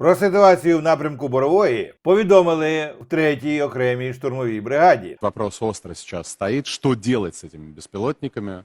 Про ситуацію в напрямку Борової повідомили в третій окремій штурмовій бригаді. Вопрос остро сейчас стоит, что делать с этими беспилотниками,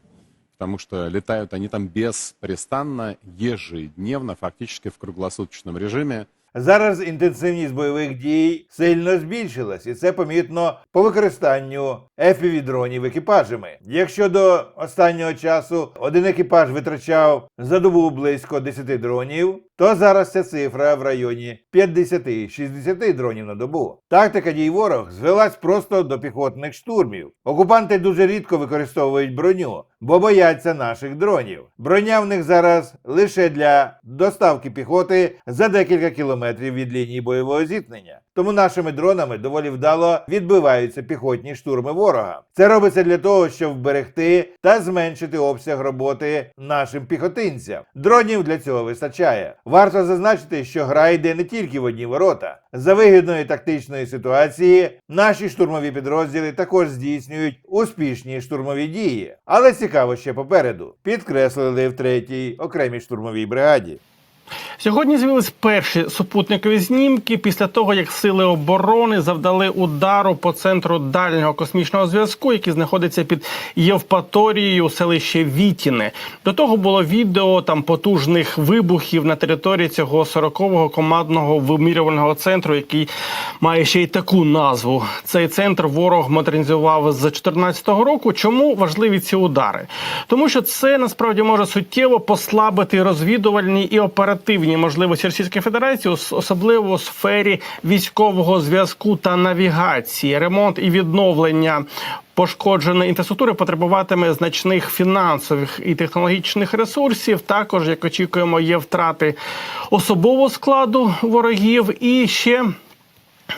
потому что летают они там беспрестанно, ежедневно, фактически в круглосуточном режиме. Зараз інтенсивність бойових дій сильно збільшилась, і це помітно по використанню FPV-дронів екіпажами. Якщо до останнього часу один екіпаж витрачав за добу близько 10 дронів, то зараз ця цифра в районі 50-60 дронів на добу. Тактика дій ворог звелась просто до піхотних штурмів. Окупанти дуже рідко використовують броню, бо бояться наших дронів. Броня в них зараз лише для доставки піхоти за декілька кілометрів від лінії бойового зіткнення. Тому нашими дронами доволі вдало відбиваються піхотні штурми ворога. Це робиться для того, щоб вберегти та зменшити обсяг роботи нашим піхотинцям. Дронів для цього вистачає. Варто зазначити, що гра йде не тільки в одні ворота. За вигідної тактичної ситуації наші штурмові підрозділи також здійснюють успішні штурмові дії. Але цікаво ще попереду. Підкреслили в третій окремій штурмовій бригаді. Сьогодні з'явились перші супутникові знімки після того, як сили оборони завдали удару по центру дальнього космічного зв'язку, який знаходиться під Євпаторією у селищі Вітіне. До того було відео там потужних вибухів на території цього 40-го командного вимірювального центру, який має ще й таку назву. Цей центр ворог модернізував з 2014 року. Чому важливі ці удари? Тому що це насправді може суттєво послабити розвідувальні і оперативні можливості Російської Федерації, особливо у сфері військового зв'язку та навігації, ремонт і відновлення. Пошкодженої інфраструктури потребуватиме значних фінансових і технологічних ресурсів. Також, як очікуємо, є втрати особового складу ворогів і ще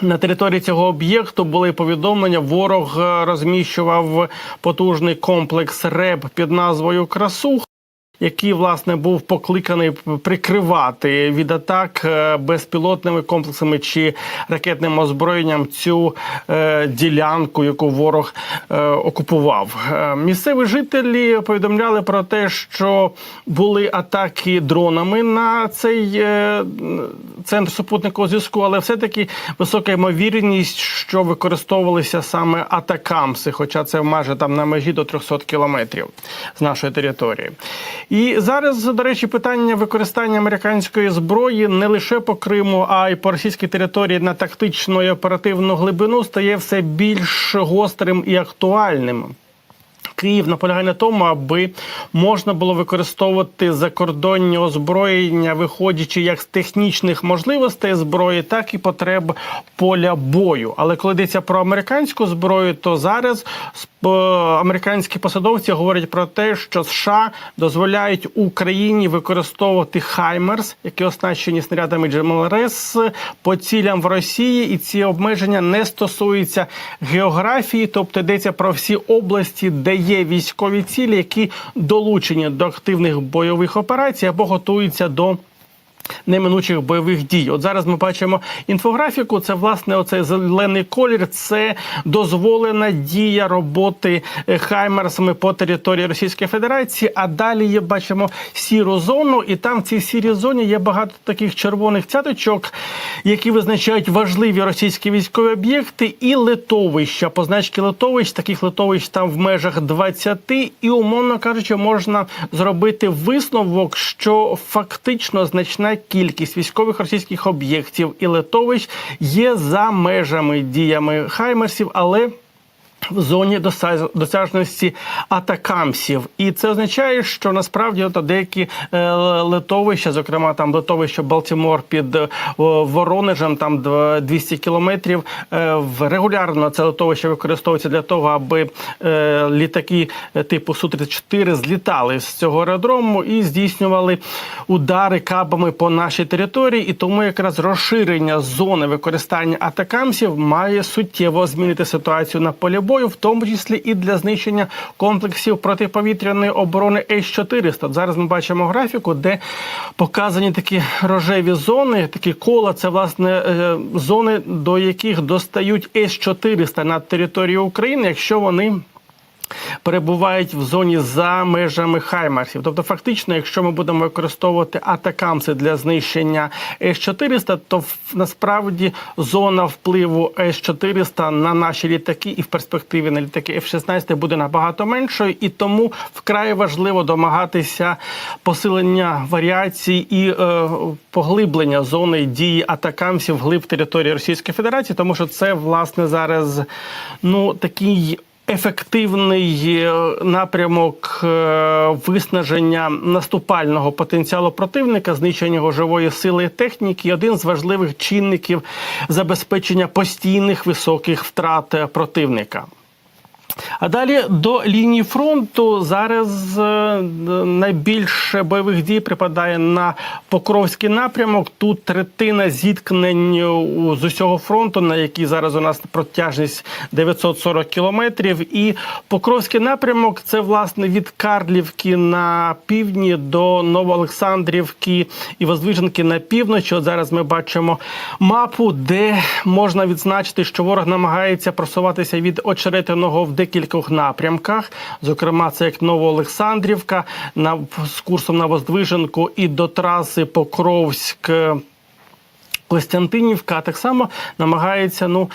на території цього об'єкту були повідомлення. Ворог е, розміщував потужний комплекс РЕБ під назвою Красух. Який власне був покликаний прикривати від атак е, безпілотними комплексами чи ракетним озброєнням цю е, ділянку, яку ворог е, окупував. Е, місцеві жителі повідомляли про те, що були атаки дронами на цей е, центр супутникового зв'язку, але все-таки висока ймовірність, що використовувалися саме атакамси, хоча це майже там на межі до 300 кілометрів з нашої території. І зараз, до речі, питання використання американської зброї не лише по Криму, а й по російській території на тактичну і оперативну глибину стає все більш гострим і актуальним. Київ наполягає на тому, аби можна було використовувати закордонні озброєння, виходячи як з технічних можливостей зброї, так і потреб поля бою. Але коли йдеться про американську зброю, то зараз американські посадовці говорять про те, що США дозволяють Україні використовувати Хаймерс, які оснащені снарядами ГМЛРС, по цілям в Росії, і ці обмеження не стосуються географії, тобто йдеться про всі області, де є військові цілі, які долучені до активних бойових операцій або готуються до. Неминучих бойових дій. От зараз ми бачимо інфографіку. Це власне оцей зелений колір. Це дозволена дія роботи е, хаймерсами по території Російської Федерації. А далі є бачимо сіру зону, і там в цій сірій зоні є багато таких червоних цяточок, які визначають важливі російські військові об'єкти і литовища. Позначки литовищ, таких литовищ там в межах 20, і умовно кажучи, можна зробити висновок, що фактично значна кількість військових російських об'єктів і литовищ є за межами діями хаймерсів, але в зоні досяж- досяжності атакамсів, і це означає, що насправді от деякі е, литовища, зокрема там литовище Балтімор під е, Воронежем, там дв- 200 кілометрів. е, в- Регулярно це литовище використовується для того, аби літаки типу су 34 злітали з цього аеродрому і здійснювали удари кабами по нашій території. І тому якраз розширення зони використання атакамсів має суттєво змінити ситуацію на полі бою, в тому числі і для знищення комплексів протиповітряної оборони С-400. Зараз ми бачимо графіку, де показані такі рожеві зони, такі кола. Це власне е, зони, до яких достають С-400 на територію України, якщо вони перебувають в зоні за межами Хаймарсів. Тобто, фактично, якщо ми будемо використовувати атакамси для знищення С-400, то насправді зона впливу С-400 на наші літаки і в перспективі на літаки F-16 буде набагато меншою, і тому вкрай важливо домагатися посилення варіацій і е, поглиблення зони дії атакамсів вглиб території Російської Федерації, тому що це власне зараз ну такий. Ефективний е, напрямок е, виснаження наступального потенціалу противника, знищення його живої сили і техніки, один з важливих чинників забезпечення постійних високих втрат е, противника. А далі до лінії фронту зараз е, найбільше бойових дій припадає на Покровський напрямок. Тут третина зіткнень з усього фронту, на який зараз у нас протяжність 940 кілометрів. І Покровський напрямок це власне від Карлівки на півдні до Новоолександрівки і Воздвиженки на півночі. От зараз ми бачимо мапу, де можна відзначити, що ворог намагається просуватися від очеретиного в декількох напрямках. Зокрема, це як Новоолександрівка на з курсом на Воздвиженку і до траси Покровськ. Костянтинівка так само намагається ну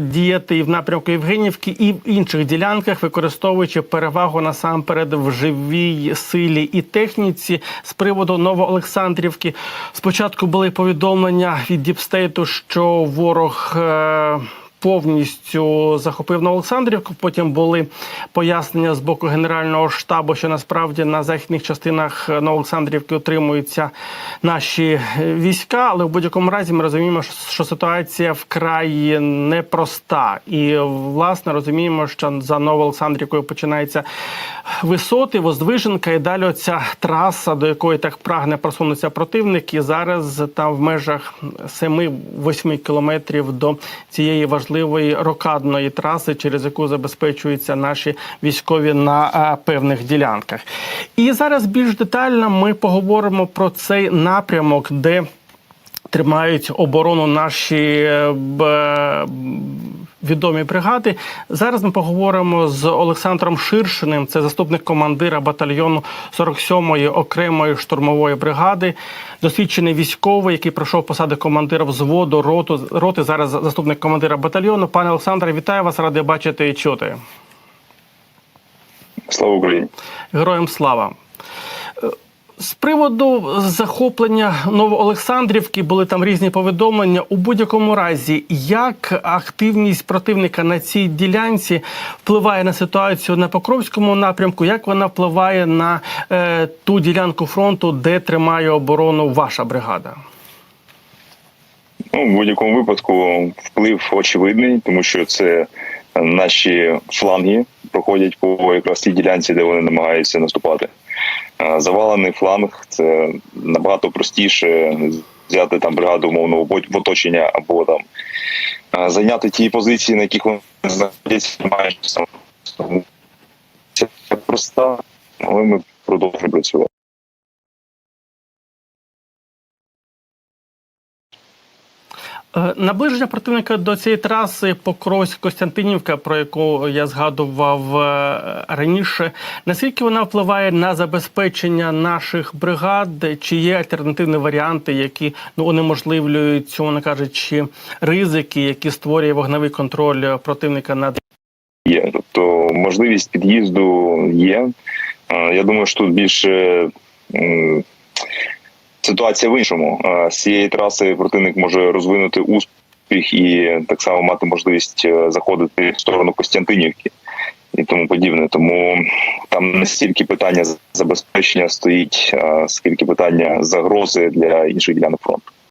діяти і в напрямку Євгенівки, і в інших ділянках, використовуючи перевагу насамперед в живій силі і техніці з приводу Новоолександрівки. Спочатку були повідомлення від Діпстейту, що ворог. Е- Повністю захопив Новоолександрівку. Потім були пояснення з боку Генерального штабу, що насправді на західних частинах Новоолександрівки утримуються наші е, війська. Але в будь-якому разі ми розуміємо, що ситуація вкрай непроста. І власне розуміємо, що за Новоолександрівкою починається висоти, Воздвиженка, і далі оця траса, до якої так прагне просунутися противник. І зараз там в межах 7-8 кілометрів до цієї важливої рокадної траси, через яку забезпечуються наші військові на певних ділянках. І зараз більш детально ми поговоримо про цей напрямок, де тримають оборону наші е, відомі бригади. Зараз ми поговоримо з Олександром Ширшиним, це заступник командира батальйону 47-ї окремої штурмової бригади, досвідчений військовий, який пройшов посади командира взводу роту, роти. Зараз заступник командира батальйону. Пане Олександре, вітаю вас, радий бачити і чути. Слава Україні! Героям слава. З приводу захоплення Новоолександрівки були там різні повідомлення. У будь-якому разі, як активність противника на цій ділянці впливає на ситуацію на Покровському напрямку, як вона впливає на е, ту ділянку фронту, де тримає оборону ваша бригада? Ну, в будь-якому випадку вплив очевидний, тому що це наші фланги проходять по якраз тій ділянці, де вони намагаються наступати. А Завалений фланг це набагато простіше взяти там бригаду умовного в оточення або там зайняти ті позиції, на яких вони знаходяться, майже саме. Це проста, але ми продовжуємо працювати. Наближення противника до цієї траси Покровськ-Костянтинівка, про яку я згадував е, раніше. Наскільки вона впливає на забезпечення наших бригад? Чи є альтернативні варіанти, які ну унеможливлюють цьому кажучи ризики, які створює вогневий контроль противника над є. Тобто можливість під'їзду є. Е, Я думаю, що тут більше ситуація в іншому. Е, З цієї траси противник може розвинути успіх і так само мати можливість е, заходити в сторону Костянтинівки і тому подібне. Тому там не стільки питання забезпечення стоїть, скільки питання загрози для інших ділянок фронту.